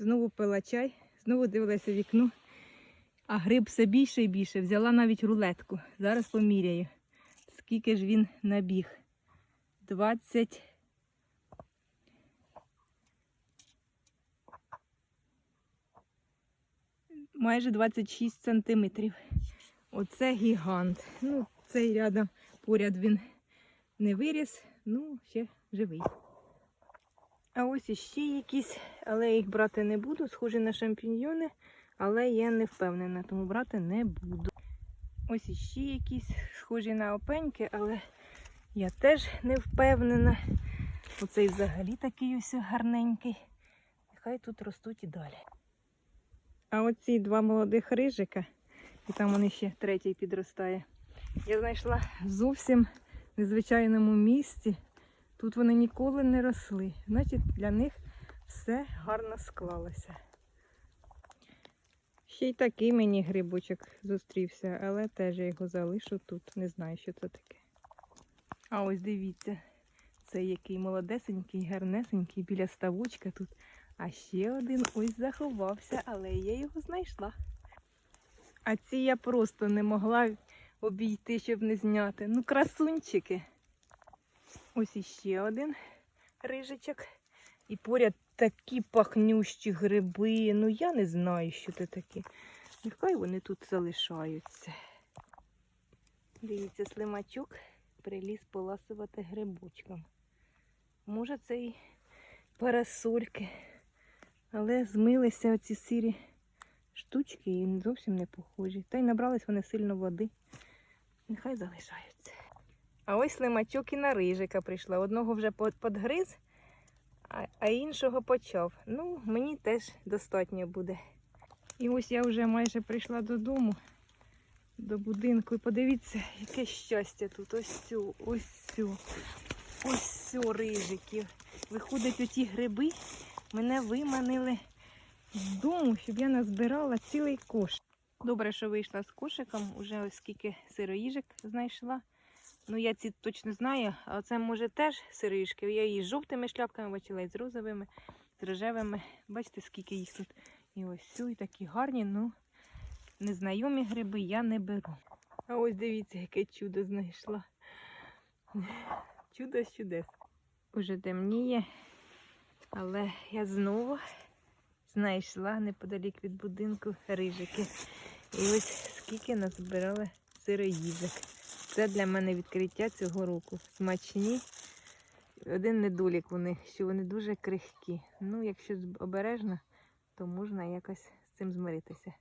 знову пила чай, знову дивилася вікно, а гриб все більше і більше. Взяла навіть рулетку. Зараз поміряю, скільки ж він набіг. 20. Майже 26 сантиметрів. Оце гігант. Ну, цей рядом поряд він не виріс, ну, ще живий. А ось іще якісь, але їх брати не буду, схожі на шампіньйони, але я не впевнена, тому брати не буду. Ось іще якісь схожі на опеньки, але я теж не впевнена. Оцей взагалі такий ось гарненький. Нехай тут ростуть і далі. А оці два молодих рижика, і там вони ще третій підростає. Я знайшла зовсім незвичайному місці. Тут вони ніколи не росли. Значить, для них все гарно склалося. Ще й такий мені грибочок зустрівся, але теж я його залишу тут. Не знаю, що це таке. А ось дивіться, це який молодесенький, гарнесенький біля ставочка тут. А ще один ось заховався, але я його знайшла. А ці я просто не могла обійти, щоб не зняти. Ну, красунчики. Ось іще один рижичок. І поряд такі пахнющі гриби. Ну я не знаю, що це таке. Нехай вони тут залишаються. Дивіться, слимачок приліз поласувати грибочком. Може, це і парасольки. Але змилися оці сірі штучки і зовсім не похожі. Та й набрались вони сильно води. Нехай залишаються. А ось лимачок і на рижика прийшла. Одного вже под- подгриз, а, іншого почав. Ну, мені теж достатньо буде. І ось я вже майже прийшла додому, до будинку. І подивіться, яке щастя тут. Ось цю, ось цю, ось цю рижиків. Виходять оті гриби, мене виманили з дому, щоб я назбирала цілий кош. Добре, що вийшла з кошиком, уже скільки сироїжок знайшла. Ну, я ці точно знаю, а це може теж сироїжки. Я її з жовтими шляпками бачила, і з розовими, з рожевими. Бачите, скільки їх тут. І ось і такі гарні, ну незнайомі гриби я не беру. А ось дивіться, яке чудо знайшла. Чудо з чудес. Уже темніє, але я знову знайшла неподалік від будинку рижики. І ось скільки назбирали сироїжок. Це для мене відкриття цього року. Смачні. Один недолік у них, що вони дуже крихкі. Ну, якщо обережно, то можна якось з цим змиритися.